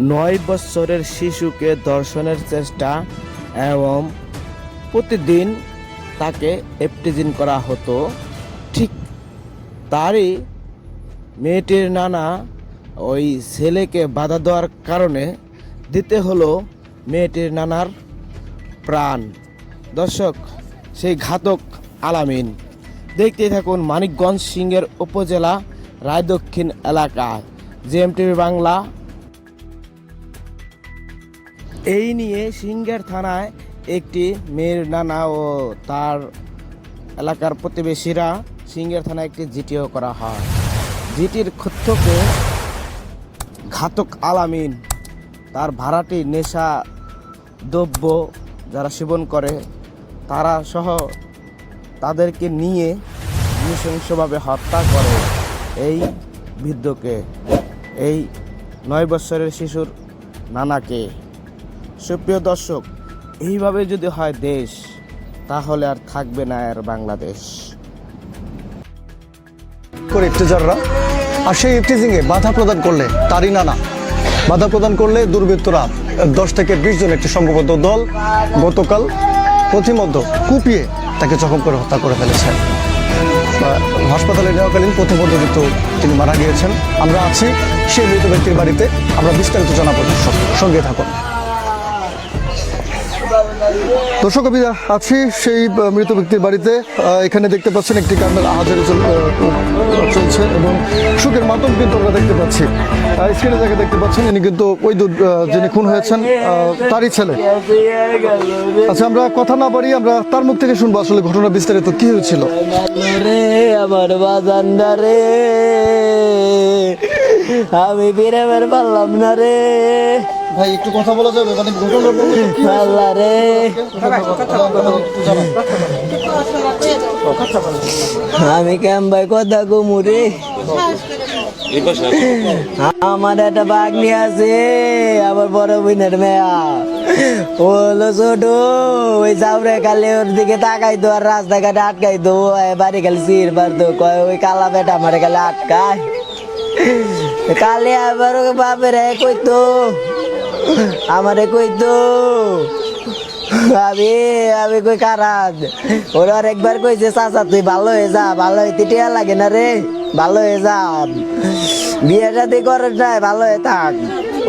নয় বছরের শিশুকে ধর্ষণের চেষ্টা এবং প্রতিদিন তাকে এপটিজিন করা হতো। ঠিক তারই মেয়েটির নানা ওই ছেলেকে বাধা দেওয়ার কারণে দিতে হলো মেয়েটির নানার প্রাণ। দর্শক, সেই ঘাতক আলামিন। দেখতে থাকুন মানিকগঞ্জ সিংয়ের উপজেলা, রায়দক্ষিণ এলাকায় জেএমটিভি বাংলা এই নিয়ে সিংহের থানায় একটি মেয়ের নানা ও তার এলাকার প্রতিবেশীরা সিংহের থানায় একটি জিটিও করা হয়। জিটির ক্ষত্যকে ঘাতক আলামিন, তার ভাড়াটি, নেশা, দ্রব্য যারা সেবন করে, তারা সহ তাদেরকে নিয়ে নৃশংসভাবে হত্যা করে এই বৃদ্ধকে, এই নয় বছরের শিশুর নানাকে। সুপ্রিয় দর্শক, এইভাবে যদি হয় দেশ, তাহলে আর থাকবে না আর বাংলাদেশ। করে ইফতেজাররা, আর সেই ইফটিজিংয়ে বাধা প্রদান করলে তারই নানা। বাধা প্রদান করলে দুর্বৃত্তরা দশ থেকে বিশ জন একটি সংঘবদ্ধ দল গতকাল প্রতিমধ্য কুপিয়ে তাকে জখম করে হত্যা করে ফেলেছে হাসপাতালে নেওয়াকালীন প্রথমবদ্ধ কিন্তু তিনি মারা গিয়েছেন। আমরা আছি সেই মৃত ব্যক্তির বাড়িতে। আমরা বিস্তারিত জানাব সঙ্গে থাকুন। দর্শক আমি আছি সেই মৃত ব্যক্তির বাড়িতে। এখানে দেখতে পাচ্ছেন একটি কান্নার আহাজারি চলছে এবং সুখের মাধ্যম কিন্তু আমরা দেখতে পাচ্ছি। স্ক্রিনে যাকে দেখতে পাচ্ছেন, ইনি কিন্তু ওই যিনি খুন হয়েছেন তারই ছেলে। আচ্ছা আমরা কথা না পারি আমরা তার মুখ থেকে শুনব আসলে ঘটনা বিস্তারিত, কি হয়েছিল? আমার বাজানটা রে, আমি বিরামের পারলাম না রে। ভাই একটু কথা বলা যাবে? মানে আল্লাহ রে। আমি কেম ভাই কথা ঘুমুরে আমার একটা বাঘ নিয়ে আছে আমার বড় বোনের মেয়া। ও হলো ছোট ওই চাউরে কালে ওর দিকে তাকাইতো আর রাস্তাঘাটে আটকাইতো। বাড়ি খালি সির পারতো কয় ওই কালা বেটা আমার খালি আটকায়। কালে আবার ওকে বাপের কইতো। আমারে কইতো আমি আমি কই কারাজ? ওরা একবার কইছে, চাচা, তুই ভালো হয়ে যা, ভালো হইতে টিয়া লাগে না রে, ভালো হয়ে যা। বিয়ে শাদি করিস নাই, ভালো হয়ে থাক।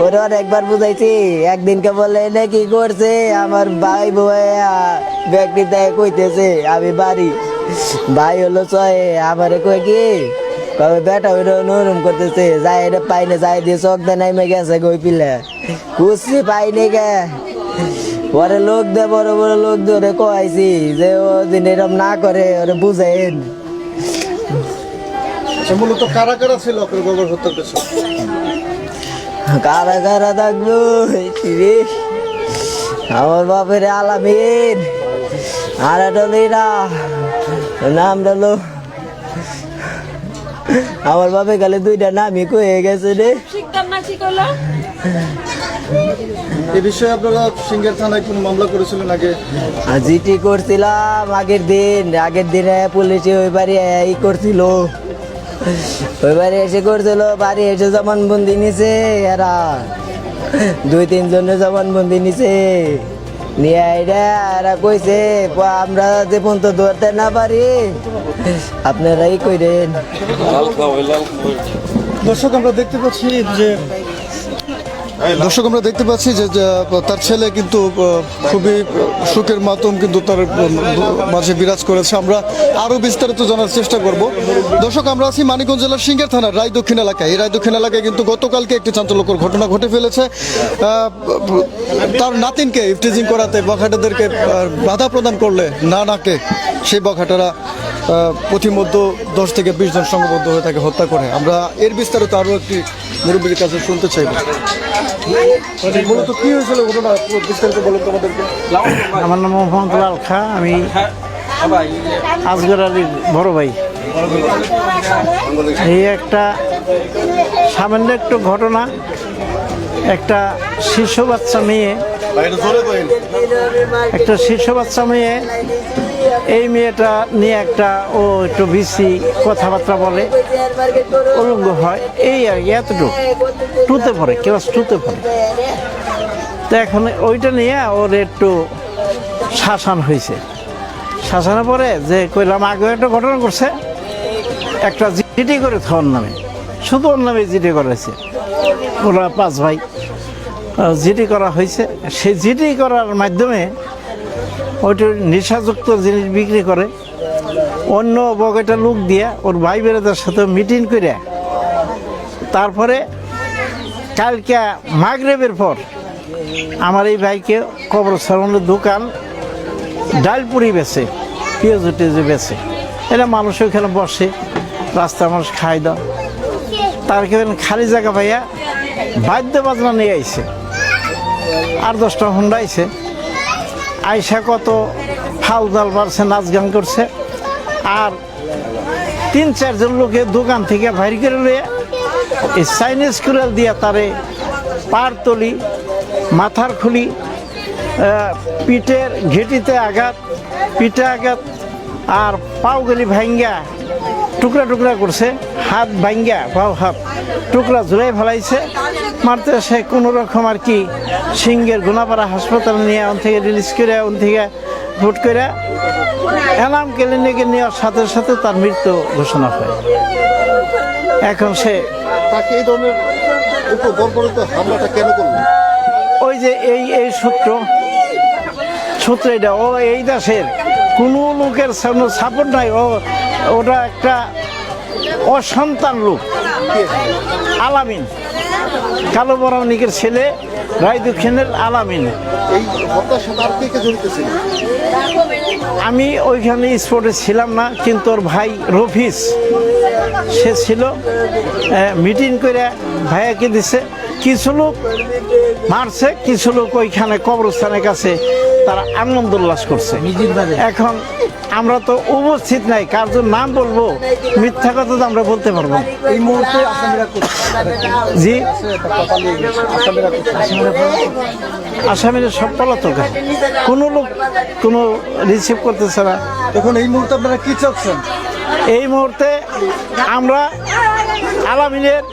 ওরা একবার বুঝাইছি, একদিনকে বলে না কি করছে? আমার ভাই বই ব্যক্তি দেয় কইতেছে, আমি বাড়ি। ভাই হলো চয়ে আমারে কই কি? কবে বেটা ওই নরম করতেছে? যাই এটা পাইনে যাই দিয়ে চোখ দে নাইমে গেছে গই পিলে। কুসি পাইনি গে পরে লোক দে বড় বড় লোক ধরে কয়াইছি যে ও দিন এরম না করে ওরে বুঝেন। মূলত কারা কারা ছিল আপনার হত্যার পেছনে? কারা কারা আমার বাপের আলামিন। আর লিরা নাম হলো আমার বাপে খালি দুইটা নামই কয়ে গেছে রে। শিখতাম না কি এই বিষয়ে আপনারা সিঙ্গের থানায় কোনো মামলা করেছিলেন আগে? জিটি করছিলাম আগের দিন। আগের দিনে পুলিশে ওই বাড়ি এই করছিল। ওই বাড়ি এসে করছিল বাড়ি এসে জবানবন্দি নিছে এরা। দুই তিনজনের জবানবন্দি নিছে। নিয়ে আইরা এরা কইছে আমরা যে পর্যন্ত ধরতে না পারি আপনারাই কইরেন। দর্শক আমরা দেখতে পাচ্ছি যে দর্শক আমরা দেখতে পাচ্ছি যে তার ছেলে কিন্তু খুবই সুখের মাতম কিন্তু তার মাঝে বিরাজ করেছে। আমরা আরও বিস্তারিত জানার চেষ্টা করব। দর্শক, আমরা আছি মানিকগঞ্জ জেলার সিঙ্গের থানার রায় দক্ষিণ এলাকায়। এই রায় দক্ষিণ এলাকায় কিন্তু গতকালকে একটি চাঞ্চল্যকর ঘটনা ঘটে ফেলেছে। তার নাতিনকে ইফটিজিং করাতে বখাটেদেরকে বাধা প্রদান করলে না নাকে সেই বখাটেরা প্রতিমধ্য দশ থেকে বিশ জন সংঘবদ্ধ হয়ে তাকে হত্যা করে। আমরা এর বিস্তারিত আরও একটি মুরব্বীর কাছে শুনতে চাইব। মানে মূলত কি হয়েছিল ঘটনা? বিস্তারিত বলুন তোমাদেরকে আমার নাম মোহাম্মদ লাল খা আমি আজগর আলীর বড় ভাই। এই একটা সামান্য একটু ঘটনা একটা শিশু বাচ্চা মেয়ে একটা শিশু বাচ্চা মেয়ে এই মেয়েটা নিয়ে একটা ও একটু বেশি কথাবার্তা বলে উলঙ্গ হয়। এই আর কি, এতটুকু। টুতে পড়ে ক্লাস টুতে পড়ে। তো এখন ওইটা নিয়ে ওর একটু শাসন হয়েছে শাসনের পরে যে কইলাম আগে একটা ঘটনা করছে একটা জিডি করে ওর নামে। শুধু ওর নামে জিডি করেছে ওরা পাঁচ ভাই। জিডি করা হয়েছে সেই জিডি করার মাধ্যমে ওইটা নেশাযুক্ত জিনিস বিক্রি করে। অন্য বগেটা লোক দিয়ে ওর ভাই বেড়াদের সাথে মিটিং করে। তারপরে কালকে মাগরেবের পর আমার এই ভাইকে কবরস্থানের দোকান ডাল পুরি বেছে পেঁয়াজ টেজে বেছে এটা মানুষ ওইখানে বসে, রাস্তার মানুষ খাই দাও। তার কেমন খালি জায়গা পাইয়া বাদ্য বাজনা নিয়ে আইছে। আর দশটা হুন্ডা আইছে। আইসা কত ফাল জাল মারছে, নাচ গান করছে। আর তিন, চারজন লোকে দোকান থেকে বাইর করে লইয়া এই চাইনিজ কুড়াল দিয়া তারে পার তলি, মাথার খুলি পিঠের ঘেটিতে আঘাত, পিঠে আঘাত, আর পাওগুলি ভাঙ্গা টুকরা টুকরা করছে হাত ভাঙ্গা পাও হাত টুকরা ঝুলাই ফেলাইছে। মারতে সে কোনো রকম আর কি সিঙ্গের গুনাপাড়া হাসপাতালে নিয়ে ওন থেকে রিলিজ করে ওন থেকে ভোট করে এনাম ক্লিনিকে নেওয়ার সাথে সাথে তার মৃত্যু ঘোষণা হয়। এখন সে তাকে এই ধরনের উপর বর্বরিত হামলাটা কেন করলেন ওই যে এই এই সূত্র সূত্র এটা ও এই দেশের কোনো লোকের সাপোর্ট নাই ও ওটা একটা অসন্তান লোক। আলামিন। কালো বরামনিকের ছেলে রায়দুক্ষেনের আলামিন। এই জড়িত ছিল? আমি ওইখানে স্পটে ছিলাম না কিন্তু ওর ভাই রফিস সে ছিল। মিটিং করে ভাইয়াকে দিছে। কিছু লোক মারছে কিছু লোক ওইখানে কবরস্থানের কাছে তারা আনন্দ উল্লাস করছে। এখন আমরা তো উপস্থিত নাই কার নাম বলব? মিথ্যা কথা তো আমরা বলতে পারব। এই মুহূর্তে আসামিরা জি? আসামিরা সব পলাতক। কোনো লোক কোনো রিসিভ করতেছে না। এখন এই মুহূর্তে আপনারা কি চাচ্ছেন? এই মুহূর্তে আমরা আলামিনের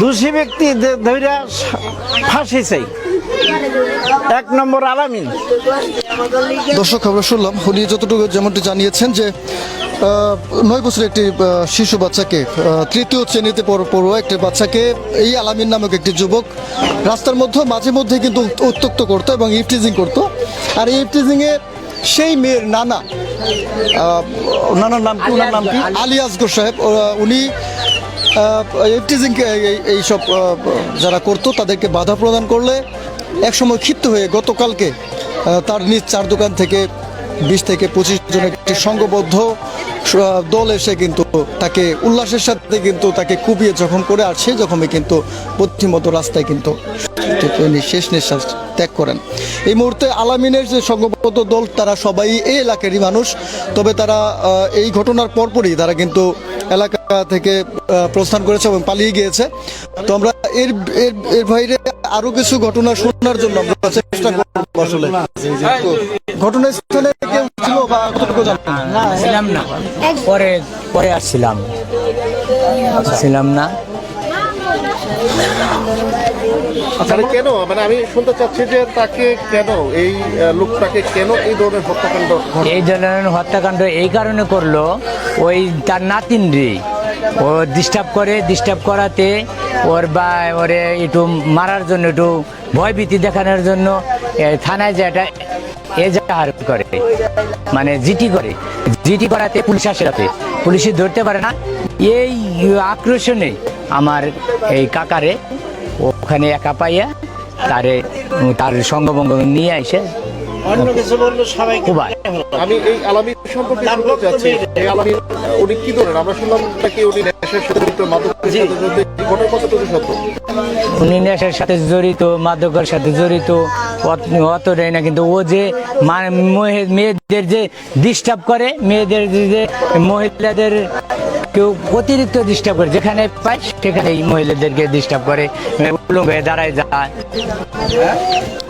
দোষী ব্যক্তি ধৈরা ফাঁসি চাই। এক নম্বর আলামিন। দর্শক আমরা শুনলাম উনি যতটুকু যেমনটি জানিয়েছেন যে নয় বছরের একটি শিশু বাচ্চাকে তৃতীয় শ্রেণীতে পড়- পড়ুয়া একটি বাচ্চাকে এই আলামিন নামক একটি যুবক রাস্তার মধ্যে মাঝে মধ্যে কিন্তু উত- উত্ত্যক্ত করতো এবং ইফটিজিং করতো। আর এই ইফটিজিংয়ে সেই মেয়ের নানা নানার নাম কি? ওনার নাম কি? আলী আসগর সাহেব উনি ইফটিজিং এইসব যারা করতো তাদেরকে বাধা প্রদান করলে একসময় ক্ষিপ্ত হয়ে গতকালকে তার নিজ চার দোকান থেকে বিশ থেকে পঁচিশ জনের একটি সংঘবদ্ধ দল এসে কিন্তু তাকে, উল্লাসের সাথে কিন্তু তাকে কুপিয়ে জখম করে আর সেই জখমে কিন্তু পথিমতো রাস্তায় কিন্তু শেষ নিঃশ্বাস ত্যাগ করেন। এই মুহূর্তে আলামিনের যে সংঘবদ্ধ দল, তারা সবাই এই এলাকারই মানুষ। তবে তারা এই ঘটনার পরপরই তারা কিন্তু এলাকা থেকে প্রস্থান করেছে এবং পালিয়ে গিয়েছে। তো আমরা এর এর এর বাইরে আরও কিছু ঘটনা শোনার জন্য আমরা চেষ্টা করব আসলে। ঘটনাস্থলে কেউ ছিল বা কতটুকু ছিলাম না। পরে পরে আসছিলাম। ছিলাম না। মানে কেন? মানে আমি শুনতে চাচ্ছি যে তাকে কেন এই লোকটাকে কেন এই ধরনের হত্যাকাণ্ড এই ধরনের হত্যাকাণ্ড এই কারণে করল ওই তার নাতিন রে ও ডিস্টার্ব করে ডিস্টার্ব করাতে ওর বা ওরে একটু মারার জন্য একটু ভয়ভীতি দেখানোর জন্য থানায় যে একটা এজাহার করে মানে জিটি করে। জিটি করাতে পুলিশ আসে রাতে পুলিশে ধরতে পারে না। এই আক্রোশনে আমার এই কাকারে ওখানে একা পাইয়া তারে তার সঙ্গভঙ্গ নিয়ে এসে অন্য কিছু বলল সবাই আমি এই আলামী সম্পর্কে জানতে চাচ্ছি এই আলামী উনি কি ধরেন আমরা শুনলাম নাকি উনি নেশার সাথে জড়িত মাদকের সাথে জড়িত ঘটনা কতটুকু সত্য? উনি নেশার সাথে জড়িত মাদকের সাথে জড়িত অতটাই না কিন্তু ও যে মা- মেয়েদের যে ডিস্টার্ব করে মেয়েদের যে- যে মহিলাদের কেউ অতিরিক্ত ডিস্টার্ব করে, যেখানে পায় সেখানে এই মহিলাদেরকে ডিস্টার্ব করে। উলঙ্গ হয়ে দাঁড়ায় যায়।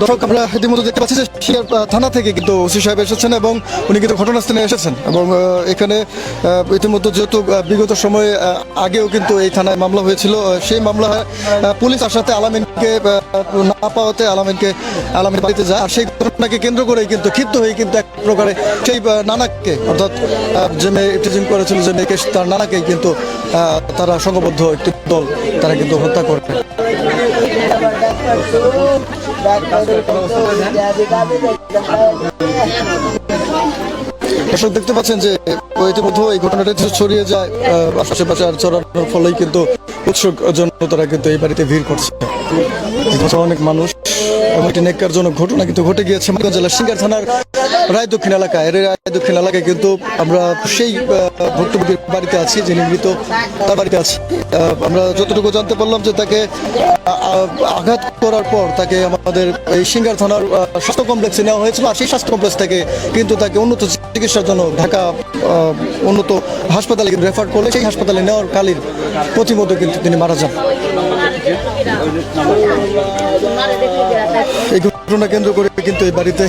দর্শক আমরা ইতিমধ্যে দেখতে পাচ্ছি যে শিয়ার থানা থেকে কিন্তু ওসি সাহেব এসেছেন এবং উনি কিন্তু ঘটনাস্থলে এসেছেন এবং এখানে ইতিমধ্যে যেহেতু বিগত সময়ে আগেও কিন্তু এই থানায় মামলা হয়েছিল সেই মামলা পুলিশ আসাতে আলামিনকে না পাওয়াতে আলামিনকে, আলামিন বাড়িতে যায়। আর সেই ঘটনাকে কেন্দ্র করেই কিন্তু ক্ষিপ্ত হয়ে কিন্তু এক প্রকারে সেই আহ, নানাকে অর্থাৎ যে মেয়ে টিচিং করেছিল যে মেয়েকে তার নানাকেই কিন্তু তারা সংঘবদ্ধ একটি দল তারা কিন্তু হত্যা করে। দর্শক দেখতে পাচ্ছেন যে ইতিমধ্যে এই ঘটনাটা ছড়িয়ে যায় আশেপাশে আর ছড়ানোর ফলেই কিন্তু উৎসুক জনতারা কিন্তু এই বাড়িতে ভিড় করছে। অনেক মানুষ এবং একটি ঘটনা কিন্তু ঘটে গিয়েছে মানিকগঞ্জ জেলার সিঙ্গার থানার রায় দক্ষিণ এলাকায়। রায় দক্ষিণ এলাকায় কিন্তু আমরা সেই ভুক্তভোগীর বাড়িতে আছি, যিনি মৃত, তার বাড়িতে আছি। আমরা যতটুকু জানতে পারলাম যে তাকে আঘাত করার পর তাকে আমাদের এই সিঙ্গার থানার স্বাস্থ্য কমপ্লেক্সে নেওয়া হয়েছিল, আর সেই স্বাস্থ্য কমপ্লেক্স থেকে কিন্তু তাকে উন্নত চিকিৎসার জন্য ঢাকা উন্নত হাসপাতালে রেফার করলে, সেই হাসপাতালে নেওয়ার কালীর প্রতিমধ্যে কিন্তু তিনি মারা যান। এই ঘটনা কেন্দ্র করে কিন্তু এই বাড়িতে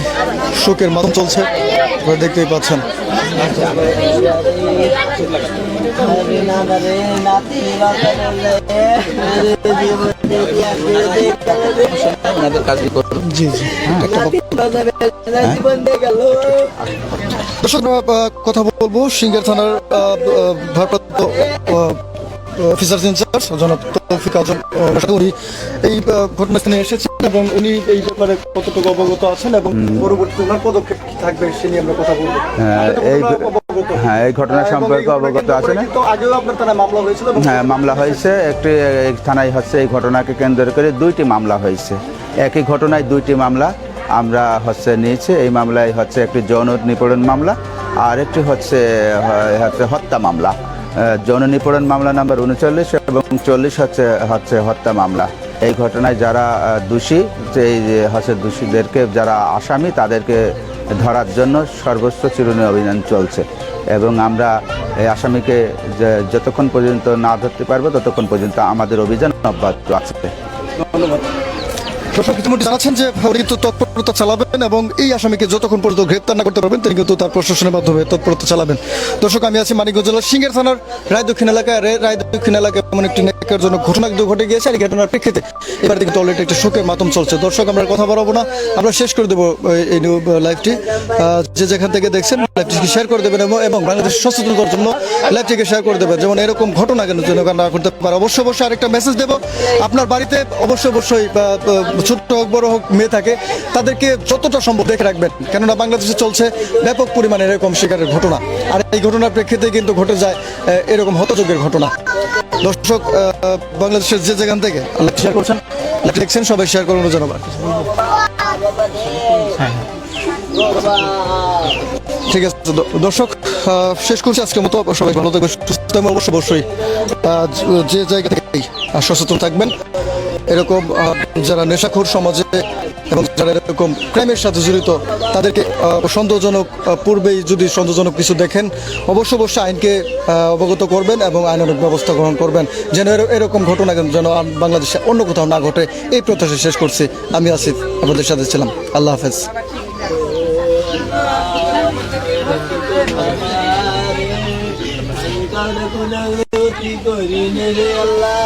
শোকের মাধ্যম চলছে। দেখতেই পাচ্ছেন। আমরা, কথা বলব। সিঙ্গার থানার ভারপ্রাপ্ত অফিসার ইনচার্জ জনাব তৌফিক আজম উনি এই ঘটনাস্থানে এসেছেন এবং উনি এই ব্যাপারে কতটুকু অবগত আছেন এবং পরবর্তী ওনার পদক্ষেপ কি থাকবে সে নিয়ে আমরা কথা বলব। হ্যাঁ, এই ওনারা হ্যাঁ এই ঘটনা সম্পর্কে অবগত আছে না আগেও আপনার থানায় মামলা হয়েছিল হ্যাঁ মামলা হয়েছে। একটি এই থানায় হচ্ছে এই ঘটনাকে কেন্দ্র করে দুইটি মামলা হয়েছে। একই ঘটনায় দুইটি মামলা আমরা হচ্ছে নিয়েছি। এই মামলায় হচ্ছে একটি যৌন নিপীড়ন মামলা আর একটি হচ্ছে হচ্ছে হত্যা মামলা। আহ, যৌন নিপীড়ন মামলা নাম্বার উনচল্লিশ এবং চল্লিশ হচ্ছে হচ্ছে হত্যা মামলা। এই ঘটনায় যারা দোষী সেই হচ্ছে দোষীদেরকে যারা আসামি তাদেরকে ধরার জন্য সর্বোচ্চ চিরুনি অভিযান চলছে। এবং আমরা এই আসামিকে যতক্ষণ পর্যন্ত না ধরতে পারব ততক্ষণ পর্যন্ত আমাদের অভিযান অব্যাহত আছে। ইতিমধ্যে জানাচ্ছেন যে তৎপরতা চালাবেন এবং এই আসামিকে যতক্ষণ পর্যন্ত গ্রেপ্তার না করতে পারবেন, তিনি কিন্তু তার প্রশাসনের মাধ্যমে তৎপরতা চালাবেন। দর্শক, আমি আছি মানিকগঞ্জ জেলার সিঙ্গের থানার রায় দক্ষিণ এলাকায়। রায় দক্ষিণ এলাকায় এমন একটি নেকার জন্য ঘটনা কিন্তু ঘটে গিয়েছে, আর ঘটনার প্রেক্ষিতে এবার কিন্তু অলরেডি একটি শোকের মাতম চলছে। দর্শক, আমরা কথা বাড়াবো না। আমরা শেষ করে দেবো এই- লাইভটি যে যেখান থেকে দেখছেন লাইভটিকে শেয়ার করে দেবেন এবং- বাংলাদেশ সচেতনতার জন্য লাইভটিকে শেয়ার করে দেবেন। যেমন এরকম ঘটনা কেন যেন না করতে পারে। অবশ্যই অবশ্যই আরেকটা মেসেজ দেবো। আপনার বাড়িতে অবশ্যই অবশ্যই ছোট্ট হোক, বড় হোক, মেয়ে থাকে তাদেরকে যতটা সম্ভব দেখে রাখবেন। কেননা বাংলাদেশে চলছে ব্যাপক পরিমাণে এরকম শিকারের ঘটনা। আর এই ঘটনার প্রেক্ষিতে কিন্তু ঘটে যায় এরকম হতযোগের ঘটনা। দর্শক বাংলাদেশের যে যেখান থেকে দেখছেন সবাই শেয়ার করুন জানাবার ঠিক আছে দর্শক শেষ করছি আজকের মতো। সবাই ভালো থাকবেন সুস্থ থাকবেন অবশ্যই যে জায়গা আহ, সচেতন থাকবেন। এরকম যারা নেশাখোর সমাজে এবং যারা এরকম ক্রাইমের সাথে জড়িত তাদেরকে সন্দেহজনক পূর্বেই যদি সন্দেহজনক কিছু দেখেন অবশ্য অবশ্যই আইনকে অবগত করবেন এবং আইনানুক ব্যবস্থা গ্রহণ করবেন যেন এরকম ঘটনা যেন বাংলাদেশে অন্য কোথাও না ঘটে এই প্রত্যাশা শেষ করছি আমি আসিফ আপনাদের সাথে ছিলাম আল্লাহ হাফেজ করিনে রে আল্লাহ